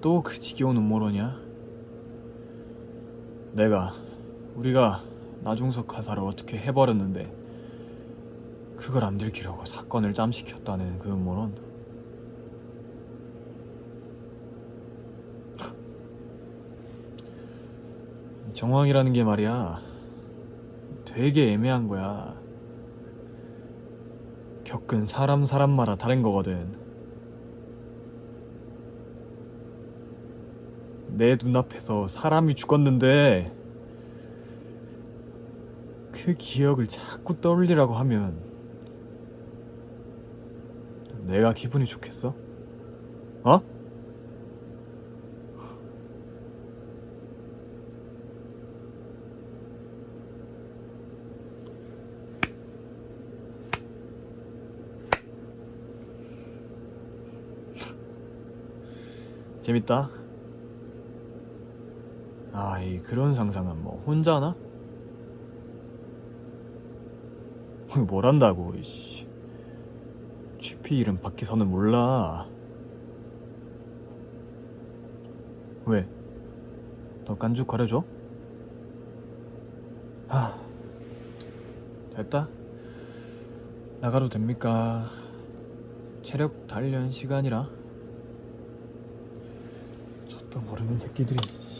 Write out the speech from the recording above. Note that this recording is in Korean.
또그 지겨운 음모론이야? 내가 우리가 나중석 가사를 어떻게 해버렸는데 그걸 안 들키려고 사건을 짬시켰다는 그 음모론? 정황이라는 게 말이야. 되게 애매한 거야 겪은 사람 사람마다 다른 거거든 내 눈앞에서 사람이 죽었는데 그 기억을 자꾸 떠올리라고 하면 내가 기분이 좋겠어? 어? 재밌다. 아, 이 그런 상상은 뭐 혼자 하나? 어, 뭘 한다고, 이씨. GP 이름 밖에서는 몰라. 왜? 더 깐죽거려줘? 하, 됐다. 나가도 됩니까? 체력 단련 시간이라. 저도 모르는 새끼들이. 씨.